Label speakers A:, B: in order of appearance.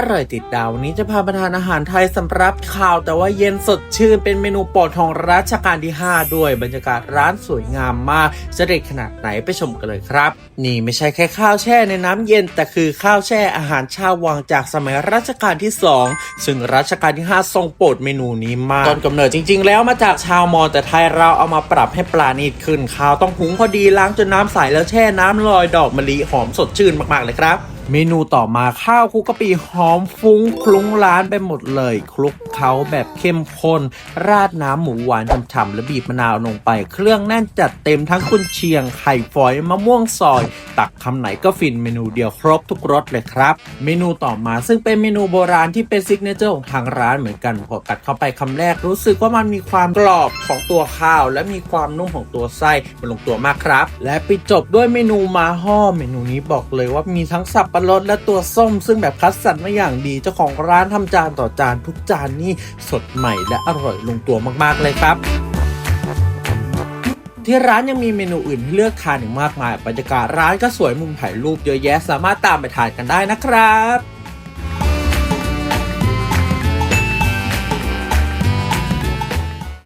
A: อร่อยติดดาววันนี้จะพามาทานอาหารไทยสำหรับข่าว แต่ว่าเย็นสดชื่นเป็นเมนูโปรดของรัชกาลที่ 5 ด้วย บรรยากาศร้านสวยงามมากจะเด็ดขนาดไหนไปชมกันเลยครับ นี่ไม่ใช่แค่ข้าวแช่ในน้ำเย็น แต่คือข้าวแช่อาหารชาววังจากสมัยรัชกาลที่ 2 ซึ่งรัชกาลที่ 5 ทรงโปรดเมนูนี้มากต้นกำเนิดจริง ๆ แล้วมาจากชาวมอญแต่ไทยเราเอามาปรับให้ปลาณีตขึ้นข้าวต้องหุงพอดีล้างจนน้ำใสแล้วแช่น้ำลอยดอกมะลิหอมสดชื่นมากๆเลยครับ เมนูต่อมาข้าวคลุกกะปิหอมฟุ้งคลุ้งร้านไปหมดเลย คลุกเขาแบบเข้มข้น ราดน้ำหมูหวานฉ่ำๆและบีบมะนาวลงไป เครื่องแน่นจัดเต็มทั้งกุนเชียง ไข่ฝอยมะม่วงซอย ตักคำไหนก็ฟินเมนูเดียวครบทุกรสเลยครับ เมนูต่อมาซึ่งเป็นเมนูโบราณที่เป็นซิกเนเจอร์ของทางร้านเหมือนกันพอกัดเข้าไปคำแรกรู้สึกว่ามันมีความกรอบของตัวข้าว และมีความนุ่มของตัวไส้มันลงตัวมากครับ และปิดจบด้วยเมนูมาห่อเมนูนี้บอกเลยว่ามีทั้งสับปะรดและตัวส้ม ซึ่งแบบคัดสรรมาอย่างดีเจ้าของร้านทำจานต่อจานทุกจานนี่สดใหม่และอร่อยลงตัวมากๆเลยครับที่ร้านยังมีเมนูอื่นให้เลือกทานอีกมากมาย บรรยากาศร้านก็สวยมุมถ่ายรูปเยอะแยะสามารถตามไปทานกันได้นะครับ